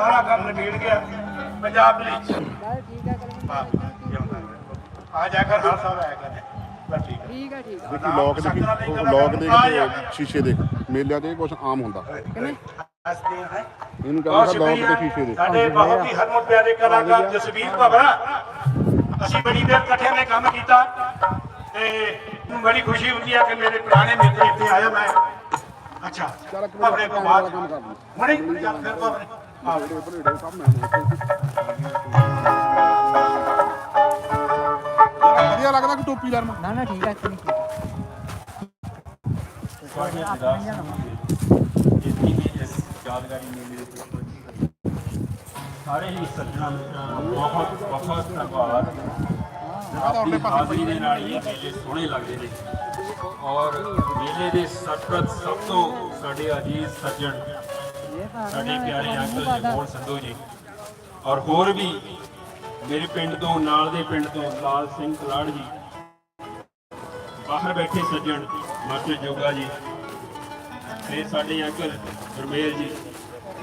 ਸਾਰਾ ਕੰਮ ਨਿਬੇੜ ਗਿਆ। ਪੰਜਾਬ ਲਈ। ਠੀਕ ਹੈ। ਆ ਜਾ ਕਰ ਹਰ ਸਾਲ ਆਇਆ ਕਰ। ਬਸ ਠੀਕ ਹੈ ਠੀਕ ਹੈ ਠੀਕ ਹੈ ਦੇਖੀ ਲੋਕ ਦੇ ਲੋਕ ਦੇ ਕਿਤੇ ਸ਼ੀਸ਼ੇ ਦੇ ਮੇਲਿਆਂ ਤੇ ਕੁਝ ਆਮ ਹੁੰਦਾ। ਕਿਵੇਂ? ਹੱਸਦੇ ਹੈ। ਇਹਨੂੰ ਬਹੁਤ ਕਹਿੰਦਾ ਲੋਕ ਸ਼ੁਕਰੀਆ। ਦੇ ਸ਼ੀਸ਼ੇ ਦੇ। ਸਾਡੇ ਬਹੁਤ ਹੀ ਹਰਮਨ ਪਿਆਰੇ ਕਲਾਕਾਰ ਜਸਵੀਰ ਭਵਰਾ ਅਸੀਂ ਬੜੀ ਦੇਰ ਇਕੱਠੇ ਨੇ ਕੰਮ ਕੀਤਾ। ਤੇ ਮੈਨੂੰ ਬੜੀ ਖੁਸ਼ੀ ਹੁੰਦੀ ਹੈ ਕਿ ਮੇਰੇ ਪੁਰਾਣੇ ਮਿੱਤਰ ਇੱਥੇ ਆਇਆ ਮੈਂ। ਅੱਛਾ। ਚੱਲ ਇੱਕ ਭਵਰੇ ਮਿੰਟ ਤੋਂ ਕੰਮ ਵਾਲਾ ਬਾਅਦ। ਕੰਮ ਕਰ ਲਈ ਮਣੀ ਚੱਲ ਫਿਰ ਭਵਰੇ ਆਹ ਭਲੇਡੇ ਭਲੇਡੇ ਸਭ ਮੈਂ ਵਧੀਆ ਲੱਗਦਾ ਕਿ ਟੋਪੀ ਲਰਮਾ ਨਾ? ਨਾ ਠੀਕ ਹੈ ਠੀਕ ਦੇ ਵਿੱਚ ਸਾਰੇ ਹੀ ਸੱਜਣਾਂ ਮਿੱਤਰਾਂ ਦਾ ਬਹੁਤ ਬਹੁਤ ਧੰਨਵਾਦ ਆਪਣੀ ਹਾਜ਼ਰੀ ਦੇ ਨਾਲ ਇਹ ਮੇਲੇ ਸੋਹਣੇ ਲੱਗਦੇ ਨੇ। ਔਰ ਮੇਲੇ ਦੇ ਸਰਪ੍ਰਸਤ ਸਭ ਤੋਂ ਸਾਡੇ ਅਜੀਜ਼ ਸੱਜਣ ਸਾਡੇ ਪਿਆਰੇ ਅੰਕਲ ਜਮੋਲ ਸੰਧੂ ਜੀ। ਔਰ ਹੋਰ ਵੀ ਮੇਰੇ ਪਿੰਡ ਤੋਂ ਨਾਲ ਦੇ ਪਿੰਡ ਤੋਂ ਲਾਲ ਸਿੰਘ ਕਲਾੜ ਜੀ। ਬਾਹਰ ਬੈਠੇ ਸੱਜਣ ਮਾਸਟਰ ਜੋਗਾ ਜੀ। ਤੇ ਸਾਡੇ ਅੰਕਲ ਗੁਰਮੇਲ ਜੀ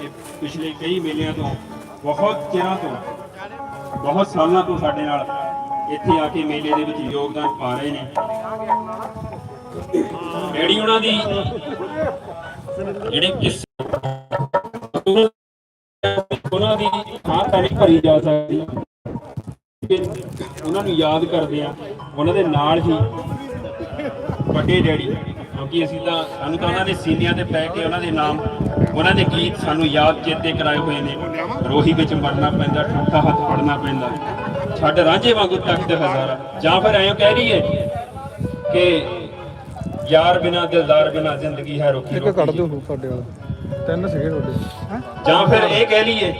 ਇਹ ਪਿਛਲੇ ਕਈ ਮੇਲਿਆਂ ਤੋਂ ਬਹੁਤ ਚਿਰਾਂ ਤੋਂ ਬਹੁਤ ਸਾਲਾਂ ਤੋਂ ਸਾਡੇ ਨਾਲ ਇੱਥੇ ਆ ਕੇ ਮੇਲੇ ਦੇ ਵਿੱਚ ਯੋਗਦਾਨ ਪਾ ਰਹੇ ਨੇ। ਡੈਡੀ ਉਹਨਾਂ ਦੀ ਜਿਹੜੇ ਕਿਸ ਉਹਨਾਂ ਦੀ ਥਾਂ ਤਾਂ ਨਹੀਂ ਭਰੀ ਜਾ ਸਕਦੀ ਉਹਨਾਂ ਨੂੰ ਯਾਦ ਕਰਦੇ ਆ ਉਹਨਾਂ ਦੇ ਨਾਲ ਹੀ ਵੱਡੇ ਡੈਡੀ ਕਿਉਂਕਿ ਅਸੀਂ ਤਾਂ ਸਾਨੂੰ ਤਾਂ ਉਹਨਾਂ ਦੇ ਸੀਨਿਆਂ ਤੇ ਪੈ ਕੇ ਉਹਨਾਂ ਦੇ ਨਾਮ ਉਹਨਾਂ ਦੇ ਗੀਤ ਸਾਨੂੰ ਯਾਦ ਚੇਤੇ ਕਰਾਏ ਹੋਏ ਨੇ। ਰੋਹੀ ਵਿੱਚ ਮਰਨਾ ਪੈਂਦਾ ਠੂਠਾ ਹੱਥ ਫੜਨਾ ਪੈਂਦਾ। ਛੱਡ ਰਾਂਝੇ ਵਾਂਗੂ ਤਖਤ ਹਜ਼ਾਰਾ। ਜਾਂ ਫਿਰ ਐਂ ਕਹਿ ਰਹੀਏ ਕਿ ਯਾਰ ਬਿਨਾ ਦਿਲਦਾਰ ਬਿਨਾ ਜ਼ਿੰਦਗੀ ਹੈ ਰੁੱਖੀ ਇੱਕ ਕੱਢ ਰੁੱਖੀ ਦਿਓ ਤੁਹਾਡੇ ਵਾਲਾ। ਤਿੰਨ ਸੀਗੇ ਤੁਹਾਡੇ। ਜਾਂ ਫਿਰ ਇਹ ਕਹਿ ਲਈਏ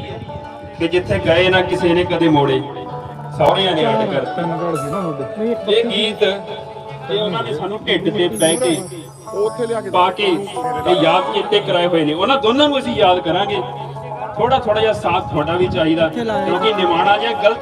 ਕਿ ਜਿੱਥੇ ਗਏ ਨਾ ਕਿਸੇ ਨੇ ਕਦੇ ਮੋੜੇ। ਸਹੁਰਿਆਂ ਨੇ ਅੱਡ ਕਰ ਤਿੰਨ ਘੜ ਸੀ ਨਾ ਤੁਹਾਡੇ। ਇਹ ਗੀਤ ਇਹ ਉਹਨਾਂ ਨੇ ਸਾਨੂੰ ਢਿੱਡ ਤੇ ਬਹਿ ਕੇ ਉੱਥੇ ਲਿਆ ਕੇ ਪਾ ਕੇ ਇਹ ਯਾਦ ਚੇਤੇ ਕਰਾਏ ਹੋਏ ਨੇ। ਉਹਨਾਂ ਦੋਨਾਂ ਨੂੰ ਅਸੀਂ ਯਾਦ ਕਰਾਂਗੇ। ਥੋੜਾ ਥੋੜਾ ਜਿਹਾ ਸਾਥ ਤੁਹਾਡਾ ਵੀ ਚਾਹੀਦਾ ਕਿਉਂਕਿ ਨਿਮਾਣਾ ਜਿਹਾ ਗਲਤ